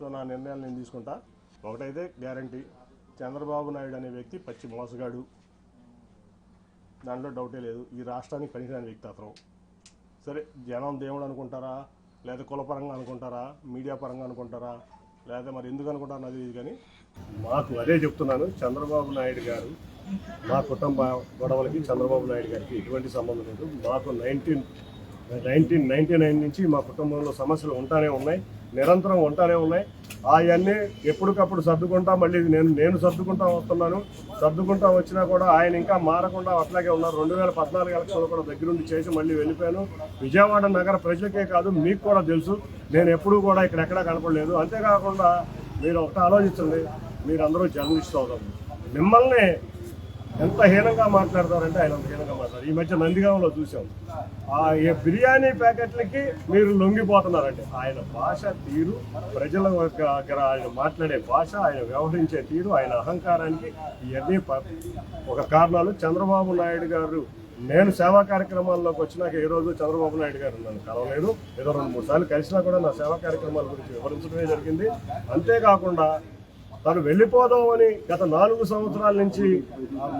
So నా నిర్ణయాలు నేను తీసుకుంటా. ఒకటైతే గ్యారంటీ. చంద్రబాబు నాయుడు అనే వ్యక్తి పచ్చి మోసగాడు. దాంట్లో డౌటే లేదు. ఈ రాష్ట్రానికి పనికిరాని వ్యక్తి అతను. సరే జనం దేవుడు అనుకుంటారా? లేదా కులపరంగా అనుకుంటారా? మీడియా పరంగా అనుకుంటారా? లేదా మరి ఎందుకు అనుకుంటారు అది ఇది కానీ మాకు అదే చెప్తున్నాను. చంద్రబాబు నాయుడు గారు మా కుటుంబ గొడవలకి చంద్రబాబు నాయుడు గారికి ఎటువంటి సంబంధం లేదు. మాకు నైన్టీన్ నైన్టీన్ నైన్టీ నైన్ నుంచి మా కుటుంబంలో సమస్యలు ఉంటానే ఉన్నాయి నిరంతరం ఉంటానే ఉన్నాయి. అవన్నీ ఎప్పటికప్పుడు సర్దుకుంటా మళ్ళీ నేను నేను సర్దుకుంటా వస్తున్నాను. సర్దుకుంటా వచ్చినా కూడా ఆయన ఇంకా మారకుండా అట్లాగే ఉన్నారు. రెండు వేల పద్నాలుగు ఎలక్షన్లు కూడా దగ్గరుండి చేసి మళ్ళీ వెళ్ళిపోయాను. విజయవాడ నగర ప్రజలకే కాదు మీకు కూడా తెలుసు. నేను ఎప్పుడూ కూడా ఇక్కడ ఎక్కడా కనపడలేదు. అంతేకాకుండా మీరు ఒకటి ఆలోచించండి. మీరందరూ జర్నలిస్ట్ అవుతారు మిమ్మల్ని ఎంత హీనంగా మాట్లాడతారంటే ఆయన అంత హీనంగా మాట్లాడారు ఈ మధ్య నందిగామలో చూసాం. ఆ బిర్యానీ ప్యాకెట్లకి మీరు లొంగిపోతున్నారంటే ఆయన భాష తీరు ప్రజల దగ్గర ఆయన మాట్లాడే భాష ఆయన వ్యవహరించే తీరు ఆయన అహంకారానికి ఇవన్నీ ఒక కారణాలు. చంద్రబాబు నాయుడు గారు నేను సేవా కార్యక్రమాల్లోకి వచ్చినాక ఏ రోజు చంద్రబాబు నాయుడు గారు నన్ను కలవలేదు. ఏదో రెండు మూడు సార్లు కలిసినా కూడా నా సేవా కార్యక్రమాల గురించి వివరించడమే జరిగింది. అంతేకాకుండా తను వెళ్ళిపోదామని గత నాలుగు సంవత్సరాల నుంచి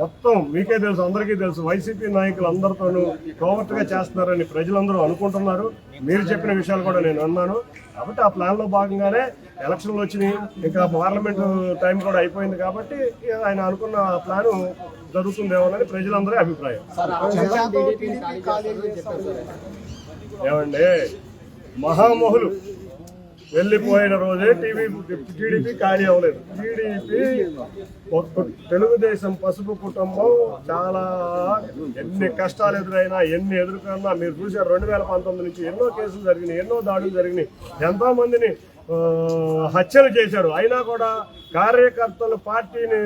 మొత్తం మీకే తెలుసు అందరికీ తెలుసు. వైసీపీ నాయకులు అందరితోనూ కోవర్ట్గా చేస్తున్నారని ప్రజలందరూ అనుకుంటున్నారు. మీరు చెప్పిన విషయాలు కూడా నేను అన్నాను. కాబట్టి ఆ ప్లాన్లో భాగంగానే ఎలక్షన్లు వచ్చినాయి. ఇంకా పార్లమెంట్ టైం కూడా అయిపోయింది కాబట్టి ఆయన అనుకున్న ఆ ప్లాను జరుగుతుందేమోనని ప్రజలందరి అభిప్రాయం. ఏమండి? మహామహులు. వెళ్ళిపోయిన రోజే టీవీ టీడీపీ ఖాళీ అవ్వలేదు. టీడీపీ ఒక తెలుగుదేశం పసుపు కుటుంబం చాలా ఎన్ని కష్టాలు ఎదురైనా ఎన్ని ఎదుర్కొన్నా మీరు చూసారు రెండు వేల పంతొమ్మిది నుంచి ఎన్నో కేసులు జరిగినాయి ఎన్నో దాడులు జరిగినాయి. ఎంతో మందిని హత్యలు చేశారు. అయినా కూడా కార్యకర్తలు పార్టీని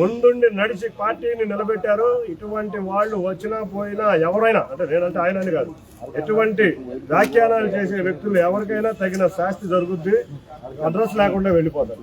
ముందుండి నడిచి పార్టీని నిలబెట్టారు. ఇటువంటి వాళ్ళు వచ్చినా పోయినా ఎవరైనా అంటే నేనంటే ఆయన అని కాదు ఎటువంటి వ్యాఖ్యానాలు చేసే వ్యక్తులు ఎవరికైనా తగిన శాస్తి జరుగుద్ది అడ్రస్ లేకుండా వెళ్ళిపోతారు.